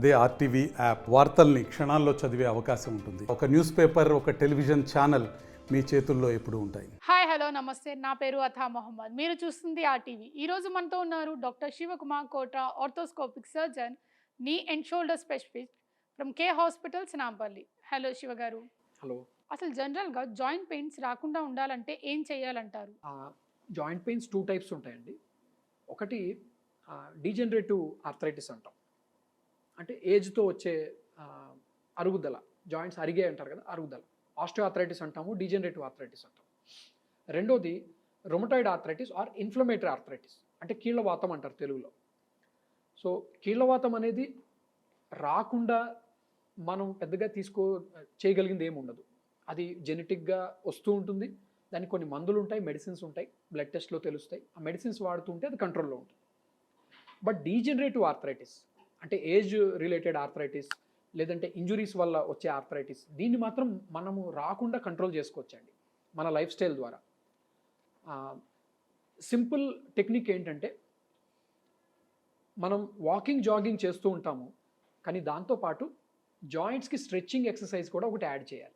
అదే RTV app వార్తల్ని క్షణాల్లో చదివే అవకాశం ఉంటుంది. ఒక న్యూస్ పేపర్ ఒక టెలివిజన్ ఛానల్ మీ చేతుల్లో ఎప్పుడు ఉంటాయి. హాయ్ హలో నమస్తే. నా పేరు అథా మొహమ్మద్. మీరు చూస్తుంది ఆర్టీవీ. ఈ రోజు మనతో ఉన్నారు doctor Shivakumar Kotra arthroscopic surgeon knee and shoulder specialist from K hospitals Nampally. Hello Shiva garu hello. అసలు జనరల్గా జాయింట్ పెయిన్స్ రాకుండా ఉండాలంటే ఏం చేయాలంటారు? జాయింట్ పెయిన్స్ టూ టైప్స్ ఉంటాయండి. ఒకటి డీజనరేటివ్ ఆర్థరైటిస్ అంటాం. అంటే ఏజ్తో వచ్చే అరుగుదల జాయింట్స్ అరిగే అంటారు కదా అరుగుదల. ఆస్టియో ఆథరైటిస్ అంటాము డీజనరేటివ్ ఆథరైటిస్ అంటాము. రెండోది rheumatoid arthritis or inflammatory arthritis అంటే కీళ్ళవాతం అంటారు తెలుగులో. సో కీళ్ళవాతం అనేది రాకుండా మనం పెద్దగా తీసుకో చేయగలిగింది ఏమి ఉండదు. అది జెనెటిక్గా వస్తూ ఉంటుంది దానికి కొన్ని మందులు ఉంటాయి మెడిసిన్స్ ఉంటాయి బ్లడ్ టెస్ట్లో తెలుస్తాయి. ఆ మెడిసిన్స్ వాడుతుంటే అది కంట్రోల్లో ఉంటుంది. బట్ డీజనరేటివ్ ఆర్థరైటిస్ అంటే ఏజ్ రిలేటెడ్ ఆర్థరైటిస్ లేదంటే ఇంజురీస్ వల్ల వచ్చే ఆర్థరైటిస్ దీన్ని మాత్రం మనము రాకుండా కంట్రోల్ చేసుకోవచ్చండి మన లైఫ్ స్టైల్ ద్వారా. సింపుల్ టెక్నిక్ ఏంటంటే మనం వాకింగ్ జాగింగ్ చేస్తూ ఉంటాము కానీ దాంతోపాటు జాయింట్స్కి స్ట్రెచ్చింగ్ ఎక్సర్సైజ్ కూడా ఒకటి యాడ్ చేయాలి.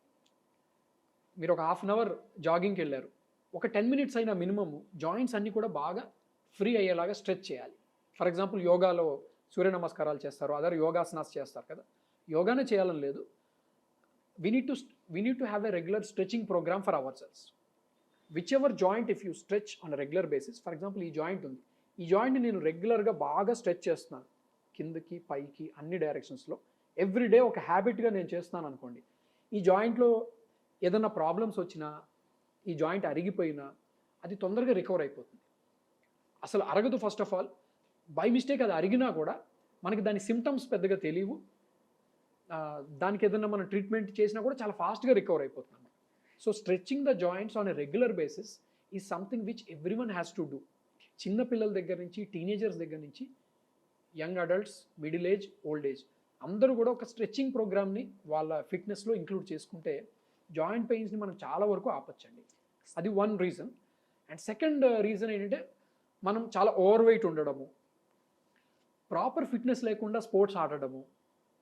మీరు ఒక హాఫ్ అన్ అవర్ జాగింగ్కి వెళ్ళారు ఒక టెన్ మినిట్స్ అయినా మినిమమ్ జాయింట్స్ అన్నీ కూడా బాగా ఫ్రీ అయ్యేలాగా స్ట్రెచ్ చేయాలి. ఫర్ ఎగ్జాంపుల్ యోగాలో సూర్య నమస్కారాలు చేస్తారు అదర్ యోగాసనాస్ చేస్తారు కదా. యోగానే చేయాలని లేదు. We need to we need to have a regular stretching program for ourselves whichever joint if you stretch on regular basis for example ఈ జాయింట్ ఉంది. ఈ జాయింట్ని నేను రెగ్యులర్గా బాగా స్ట్రెచ్ చేస్తున్నాను. కిందకి పైకి అన్ని డైరెక్షన్స్లో ఎవ్రీడే ఒక హ్యాబిట్గా నేను చేస్తున్నాను అనుకోండి. ఈ జాయింట్లో ఏదైనా ప్రాబ్లమ్స్ వచ్చినా ఈ జాయింట్ అరిగిపోయినా అది తొందరగా రికవర్ అయిపోతుంది. అసలు అరగదు first of all by mistake అది అరిగినా కూడా మనకి దాని సిమ్టమ్స్ పెద్దగా తెలియవు. దానికి ఏదైనా మనం ట్రీట్మెంట్ చేసినా కూడా చాలా ఫాస్ట్గా రికవర్ అయిపోతుంది so stretching the joints on a regular basis ఈ something which everyone has to do చిన్న పిల్లల దగ్గర నుంచి టీనేజర్స్ దగ్గర నుంచి young adults middle age old age అందరూ కూడా ఒక స్ట్రెచ్చింగ్ ప్రోగ్రామ్ని వాళ్ళ ఫిట్నెస్లో ఇంక్లూడ్ చేసుకుంటే జాయింట్ పెయిన్స్ని మనం చాలా వరకు ఆపచ్చండి. అది one reason and second reason ఏంటంటే మనం చాలా ఓవర్ వెయిట్ ఉండడము. ప్రాపర్ ఫిట్నెస్ లేకుండా స్పోర్ట్స్ ఆడడము.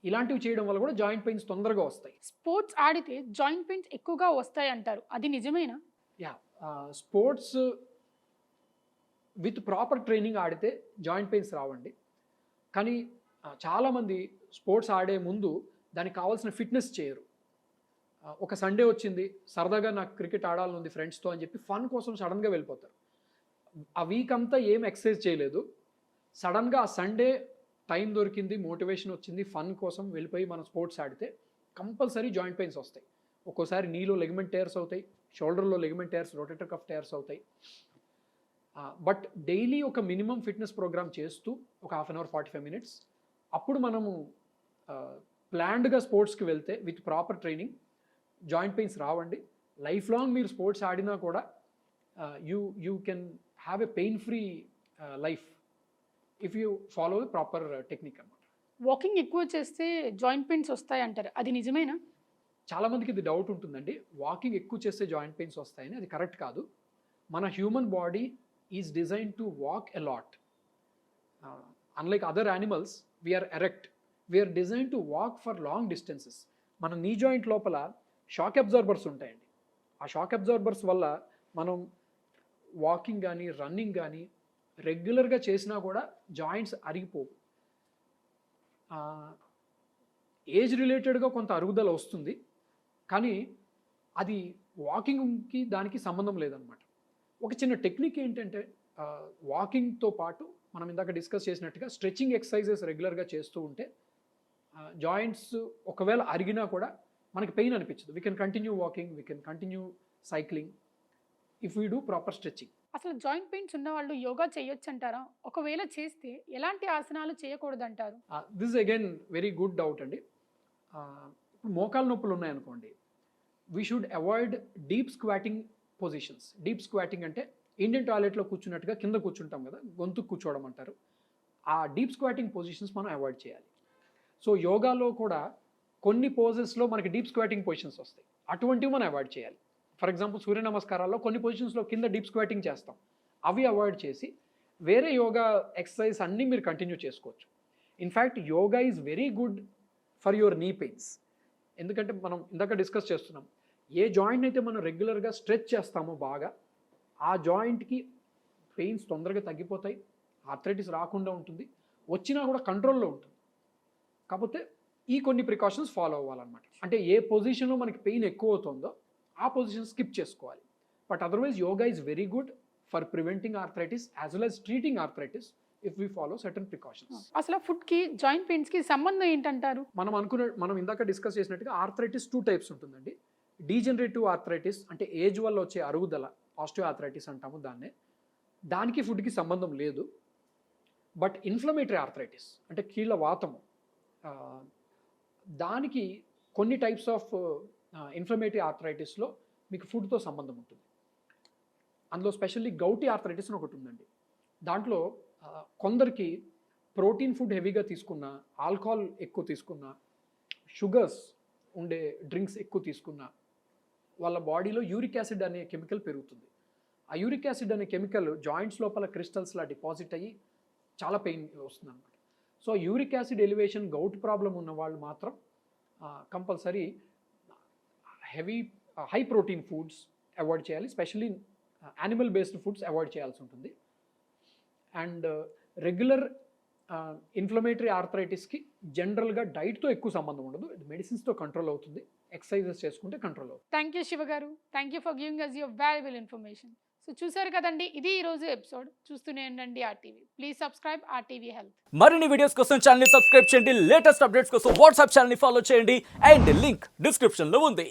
ఇలాంటివి చేయడం వల్ల కూడా జాయింట్ పెయిన్స్ తొందరగా వస్తాయి. స్పోర్ట్స్ ఆడితే జాయింట్ పెయిన్స్ ఎక్కువగా వస్తాయి అంటారు అది నిజమేనా? Yeah sports with proper training ఆడితే జాయింట్ పెయిన్స్ రావండి. కానీ చాలామంది స్పోర్ట్స్ ఆడే ముందు దానికి కావాల్సిన ఫిట్నెస్ చేయరు. ఒక సండే వచ్చింది సరదాగా నాకు క్రికెట్ ఆడాలని ఉంది ఫ్రెండ్స్తో అని చెప్పి ఫన్ కోసం సడన్గా వెళ్ళిపోతారు. ఆ వీక్ అంతా ఏం ఎక్సర్సైజ్ చేయలేదు. సడన్గా సండే టైం దొరికింది మోటివేషన్ వచ్చింది ఫన్ కోసం వెళ్ళిపోయి మనం స్పోర్ట్స్ ఆడితే కంపల్సరీ జాయింట్ పెయిన్స్ వస్తాయి. ఒక్కోసారి నీలో లెగమెంట్ టైర్స్ అవుతాయి షోల్డర్లో ligament tears rotator cuff tears అవుతాయి. బట్ డైలీ ఒక మినిమం ఫిట్నెస్ ప్రోగ్రామ్ చేస్తూ ఒక half an hour forty five minutes అప్పుడు మనము ప్లాన్డ్గా స్పోర్ట్స్కి వెళ్తే with proper training joint pains రావండి. లైఫ్ లాంగ్ మీరు స్పోర్ట్స్ ఆడినా కూడా you you can have a pain free life if you follow the proper technique అన్నమాట. వాకింగ్ ఎక్కువ చేస్తే జాయింట్ పెయిన్స్ వస్తాయి అంటారు. అది నిజమేనా? చాలామందికి ఇది డౌట్ ఉంటుందండి. వాకింగ్ ఎక్కువ చేస్తే జాయింట్ పెయిన్స్ వస్తాయని అది కరెక్ట్ కాదు. మన human body is design to walk a lot unlike other animals we are erect we are design to walk for long distances మన నీ జాయింట్ లోపల షాక్ అబ్జార్బర్స్ ఉంటాయండి. ఆ షాక్ అబ్జార్బర్స్ వల్ల మనం వాకింగ్ కానీ రన్నింగ్ కానీ రెగ్యులర్గా చేసినా కూడా జాయింట్స్ అరిగిపోవు. ఏజ్ రిలేటెడ్గా కొంత అరుగుదల వస్తుంది. కానీ అది వాకింగ్కి దానికి సంబంధం లేదనమాట. ఒక చిన్న టెక్నిక్ ఏంటంటే వాకింగ్తో పాటు మనం ఇందాక డిస్కస్ చేసినట్టుగా స్ట్రెచ్చింగ్ ఎక్సర్సైజెస్ రెగ్యులర్గా చేస్తూ ఉంటే జాయింట్స్ ఒకవేళ అరిగినా కూడా మనకి పెయిన్ అనిపించదు. We can continue walking we can continue cycling if we do proper stretching అసలు జాయింట్ పెయిన్స్ ఉన్న వాళ్ళు యోగా చేయొచ్చు అంటారా ఒకవేళ చేస్తే ఎలాంటి ఆసనాలు చేయకూడదు అంటారు this again very good doubt అండి. ఇప్పుడు మోకాలు నొప్పులు ఉన్నాయనుకోండి we should avoid deep squatting positions. Deep squatting అంటే ఇండియన్ టాయిలెట్లో కూర్చున్నట్టుగా కింద కూర్చుంటాం కదా గొంతు కూర్చోవడం అంటారు ఆ డీప్ స్క్వాటింగ్ పొజిషన్స్ మనం అవాయిడ్ చేయాలి. సో యోగాలో కూడా కొన్ని పోజెస్లో మనకి డీప్ స్క్వాటింగ్ పొజిషన్స్ వస్తాయి. అటువంటివి మనం అవాయిడ్ చేయాలి. ఫర్ ఎగ్జాంపుల్ సూర్య నమస్కారాల్లో కొన్ని పొజిషన్స్లో కింద డీప్ స్క్వాటింగ్ చేస్తాం. అవి అవాయిడ్ చేసి వేరే యోగా ఎక్సర్సైజ్ అన్నీ మీరు కంటిన్యూ చేసుకోవచ్చు. In fact yoga is very good for your knee pains ఎందుకంటే మనం ఇందాక డిస్కస్ చేస్తున్నాం. ఏ జాయింట్ అయితే మనం రెగ్యులర్గా స్ట్రెచ్ చేస్తామో బాగా ఆ జాయింట్కి పెయిన్స్ తొందరగా తగ్గిపోతాయి ఆర్థరైటిస్ రాకుండా ఉంటుంది వచ్చినా కూడా కంట్రోల్లో ఉంటుంది. కాకపోతే ఈ కొన్ని ప్రికాషన్స్ ఫాలో అవ్వాలన్నమాట. అంటే ఏ పొజిషన్లో మనకి పెయిన్ ఎక్కువ అవుతుందో ఆ పొజిషన్ స్కిప్ చేసుకోవాలి. But otherwise yoga is very good for preventing arthritis as well as treating arthritis if we follow certain precautions అసలు ఫుడ్కి జాయింట్ పెయిన్స్కి సంబంధం ఏంటంటారు? మనం అనుకున్న మనం ఇందాక డిస్కస్ చేసినట్టుగా ఆర్థరైటిస్ టూ టైప్స్ ఉంటుందండి. డీజనరేటివ్ ఆర్థరైటిస్ అంటే ఏజ్ వల్ల వచ్చే అరుగుదల ఆస్టియో ఆర్థరైటిస్ అంటాము దాన్నే. దానికి ఫుడ్కి సంబంధం లేదు. బట్ ఇన్ఫ్లమేటరీ ఆర్థరైటిస్ అంటే కీళ్ళ వాతము దానికి కొన్ని టైప్స్ ఆఫ్ ఇన్ఫ్లమేటరీ ఆర్థరైటిస్లో మీకు ఫుడ్తో సంబంధం ఉంటుంది. అందులో స్పెషల్లీ గౌటీ ఆర్థరైటిస్ అని ఒకటి ఉందండి. దాంట్లో కొందరికి ప్రోటీన్ ఫుడ్ హెవీగా తీసుకున్న ఆల్కహాల్ ఎక్కువ తీసుకున్న షుగర్స్ ఉండే డ్రింక్స్ ఎక్కువ తీసుకున్న వాళ్ళ బాడీలో యూరిక్ యాసిడ్ అనే కెమికల్ పెరుగుతుంది. ఆ యూరిక్ యాసిడ్ అనే కెమికల్ జాయింట్స్ లోపల క్రిస్టల్స్లా డిపాజిట్ అయ్యి చాలా పెయిన్ వస్తుంది అనమాట so uric acid elevation gout problem ఉన్న వాళ్ళు మాత్రం compulsory heavy high protein foods avoid చేయాలి. Specially animal based foods avoid చేయాల్సి ఉంటుంది. అండ్ రెగ్యులర్ ఇన్ఫ్లమేటరీ ఆర్థరైటిస్కి జనరల్గా డైట్తో ఎక్కువ సంబంధం ఉండదు. మెడిసిన్స్తో కంట్రోల్ అవుతుంది. ఎక్సర్సైజెస్ చేసుకుంటే కంట్రోల్ అవుతుంది. Thank you Shiva garu. Thank you for giving us your valuable information so చూసారు కదండి ఇది ఈ రోజు ఎపిసోడ్ చూస్తూనే ఉండండి RTV please subscribe RTV health మరిన్ని వీడియోస్ కోసం ఛానల్ సబ్స్క్రైబ్ చేయండి. లేటెస్ట్ అప్డేట్స్ కోసం వాట్సాప్ ఛానల్ ఫాలో చేయండి. అండ్ లింక్ డిస్క్రిప్షన్లో ఉంది.